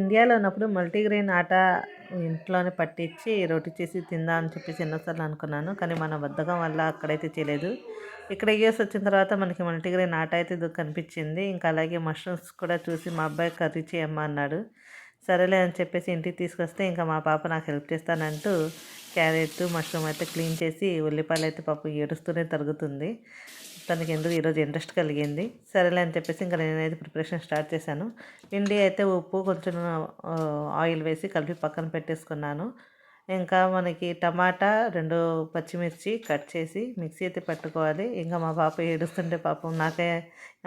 ఇండియాలో ఉన్నప్పుడు మల్టీగ్రెయిన్ ఆట ఇంట్లోనే పట్టించి రొట్టి చేసి తిందాం అని చెప్పేసి ఎన్నోసార్లు అనుకున్నాను కానీ మన బద్ధకం వల్ల అక్కడైతే చేయలేదు. ఇక్కడ యూఎస్ వచ్చిన తర్వాత మనకి మల్టీగ్రెయిన్ ఆట అయితే కనిపించింది. ఇంకా అలాగే మష్రూమ్స్ కూడా చూసి మా అబ్బాయి కర్రీ చేయమ్మా అన్నాడు. సరేలే అని చెప్పేసి ఇంటికి తీసుకొస్తే ఇంకా మా పాప నాకు హెల్ప్ చేస్తానంటూ క్యారెట్ మష్రూమ్ అయితే క్లీన్ చేసి ఉల్లిపాయలు అయితే పాప ఏడుస్తూనే తరుగుతుంది. తనకి ఎందుకు ఈరోజు ఇంట్రెస్ట్ కలిగింది? సరేలే అని చెప్పేసి ఇంకా నేనైతే ప్రిపరేషన్ స్టార్ట్ చేశాను. పిండి అయితే ఉప్పు కొంచెం ఆయిల్ వేసి కలిపి పక్కన పెట్టేసుకున్నాను. ఇంకా మనకి టమాటా రెండు పచ్చిమిర్చి కట్ చేసి మిక్సీ అయితే పట్టుకోవాలి. ఇంకా మా పాప ఏడుస్తుంటే పాపం నాకే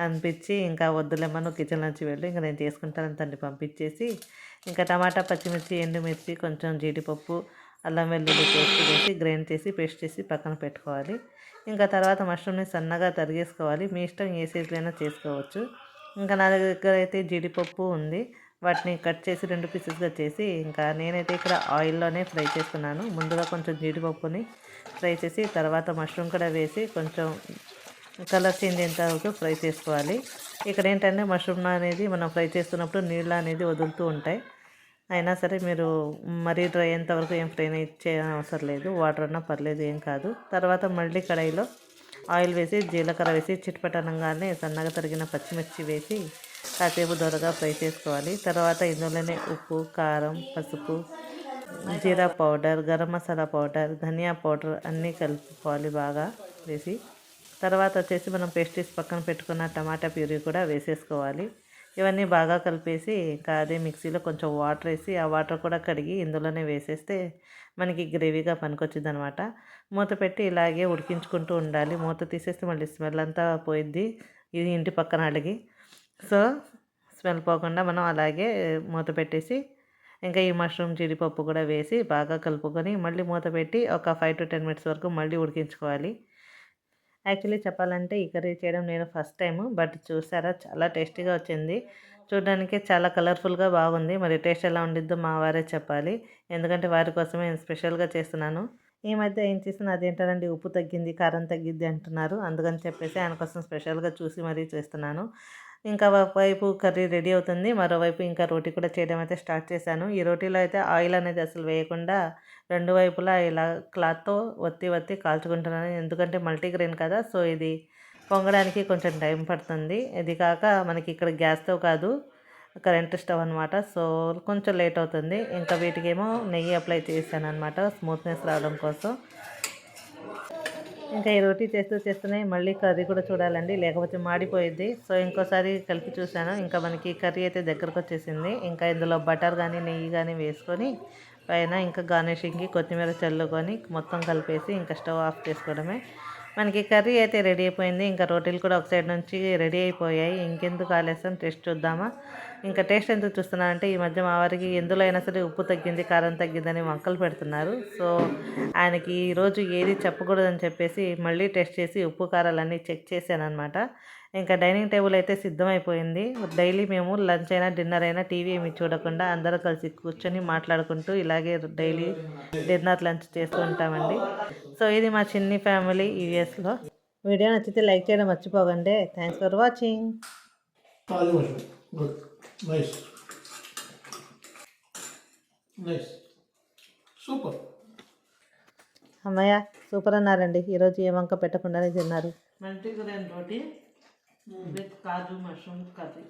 అనిపించి ఇంకా వద్దులేమో నువ్వు కిచెన్ నుంచి వెళ్ళి. ఇంకా నేను చేసుకుంటానని తండ్రి పంపించేసి ఇంకా టమాటా పచ్చిమిర్చి ఎండుమిర్చి కొంచెం జీడిపప్పు అల్లం వెల్లుల్లి పేస్ట్ వేసి గ్రైండ్ చేసి పేస్ట్ చేసి పక్కన పెట్టుకోవాలి. ఇంకా తర్వాత మష్రూమ్ని సన్నగా తరిగేసుకోవాలి. మీ ఇష్టం ఏ సైజులైనా చేసుకోవచ్చు. ఇంకా నా దగ్గర అయితే జీడిపప్పు ఉంది. వాటిని కట్ చేసి రెండు పీసెస్గా చేసి ఇంకా నేనైతే ఇక్కడ ఆయిల్లోనే ఫ్రై చేస్తున్నాను. ముందుగా కొంచెం జీడిపప్పుని ఫ్రై చేసి తర్వాత మష్రూమ్ కూడా వేసి కొంచెం కలర్ చేంజ్ అయిన వరకు ఫ్రై చేసుకోవాలి. ఇక్కడ ఏంటంటే మష్రూమ్ అనేది మనం ఫ్రై చేస్తున్నప్పుడు నీళ్ళు అనేది వదులుతూ ఉంటాయి. అయినా సరే మీరు మరీ డ్రై అయ్యేంత వరకు ఏం ఫ్రై చేయడం అవసరం లేదు. వాటర్ అన్నా పర్లేదు ఏం కాదు. తర్వాత మళ్ళీ కడాయిలో ఆయిల్ వేసి జీలకర్ర వేసి చిట్పటనంగానే సన్నగా తరిగిన పచ్చిమిర్చి వేసి కాసేపు దొరగా ఫ్రై చేసుకోవాలి. తర్వాత ఇందులోనే ఉప్పు కారం పసుపు జీరా పౌడర్ గరం మసాలా పౌడర్ ధనియా పౌడర్ అన్నీ కలుపుకోవాలి బాగా వేసి. తర్వాత వచ్చేసి మనం పేస్టీస్ పక్కన పెట్టుకున్న టమాటా ప్యూరీ కూడా వేసేసుకోవాలి. ఇవన్నీ బాగా కలిపేసి ఇంకా అదే మిక్సీలో కొంచెం వాటర్ వేసి ఆ వాటర్ కూడా కడిగి ఇందులోనే వేసేస్తే మనకి గ్రేవీగా పనికొచ్చింది అనమాట మూత పెట్టి ఇలాగే ఉడికించుకుంటూ ఉండాలి. మూత తీసేస్తే మళ్ళీ స్మెల్ అంతా పోయిద్ది. ఇది ఇంటి పక్కన అడిగి సో స్మెల్ పోకుండా మనం అలాగే మూత పెట్టేసి ఇంకా ఈ మష్రూమ్ జీడిపప్పు కూడా వేసి బాగా కలుపుకొని మళ్ళీ మూత పెట్టి ఒక ఫైవ్ టు టెన్ మినిట్స్ వరకు మళ్ళీ ఉడికించుకోవాలి. యాక్చువల్లీ చెప్పాలంటే ఈ కర్రీ చేయడం నేను ఫస్ట్ టైం బట్ చూసారా చాలా టేస్టీగా వచ్చింది. చూడడానికి చాలా కలర్ఫుల్గా బాగుంది. మరి టేస్ట్ ఎలా ఉండిద్దో మా వారే చెప్పాలి. ఎందుకంటే వారి కోసమే నేను స్పెషల్గా చేస్తున్నాను. ఈ మధ్య ఏం చేసినా అదేంటండి ఉప్పు తగ్గింది కారం తగ్గింది అంటున్నారు. అందుకని చెప్పేసి ఆయన కోసం స్పెషల్గా చూసి మరీ చేస్తున్నాను. ఇంకా వైపు కర్రీ రెడీ అవుతుంది మరోవైపు ఇంకా రోటీ కూడా చేయడం అయితే స్టార్ట్ చేశాను. ఈ రోటీలో అయితే ఆయిల్ అనేది అసలు వేయకుండా రెండు వైపులా ఇలా క్లాత్తో ఒత్తి ఒత్తి కాల్చుకుంటున్నాను. ఎందుకంటే మల్టీగ్రెయిన్ కదా సో ఇది పొంగడానికి కొంచెం టైం పడుతుంది. ఇది కాక మనకి ఇక్కడ గ్యాస్తో కాదు కరెంట్ స్టవ్ అనమాట సో కొంచెం లేట్ అవుతుంది. ఇంకా వీటికేమో నెయ్యి అప్లై చేశాను అనమాట స్మూత్నెస్ రావడం కోసం. ఇంకా ఈ రొటీ చేస్తూ చేస్తూనే మళ్ళీ కర్రీ కూడా చూడాలండి. లేకపోతే మాడిపోయింది సో ఇంకోసారి కలిపి చూశాను. ఇంకా మనకి కర్రీ అయితే దగ్గరకు వచ్చేసింది. ఇంకా ఇందులో బటర్ కానీ నెయ్యి కానీ వేసుకొని పైన ఇంకా గార్నిషింగ్కి కొత్తిమీర చల్లుకొని మొత్తం కలిపేసి ఇంకా స్టవ్ ఆఫ్ చేసుకోవడమే. మనకి కర్రీ అయితే రెడీ అయిపోయింది. ఇంకా రోటీలు కూడా ఒక సైడ్ నుంచి రెడీ అయిపోయాయి. ఇంకెందుకు ఆలస్యం? టేస్ట్ చూద్దామా? ఇంకా టేస్ట్ ఎందుకు చూస్తున్నానంటే ఈ మధ్య మా వారికి ఎందులో అయినా సరే ఉప్పు తగ్గింది కారం తగ్గిందని వంకలు పెడుతున్నారు. సో ఆయనకి ఈరోజు ఏది చెప్పకూడదని చెప్పేసి మళ్ళీ టెస్ట్ చేసి ఉప్పు కారాలన్నీ చెక్ చేశాను అనమాట ఇంకా డైనింగ్ టేబుల్ అయితే సిద్ధమైపోయింది డైలీ మేము లంచ్ అయినా డిన్నర్ అయినా టీవీ ఏమి చూడకుండా అందరూ కలిసి కూర్చొని మాట్లాడుకుంటూ ఇలాగే డైలీ డిన్నర్ లంచ్ చేస్తూ ఉంటామండి సో ఇది మా చిన్ని ఫ్యామిలీ యూఎస్లో వీడియో నచ్చితే లైక్ చేయడం మర్చిపోకండి thanks for watching All the way. Good. Nice. Nice. Super. అమ్మయ్య సూపర్ అన్నారండి ఈరోజు ఏ వంక పెట్టకుండానే తిన్నారు multigrain roti with kaju mushroom curry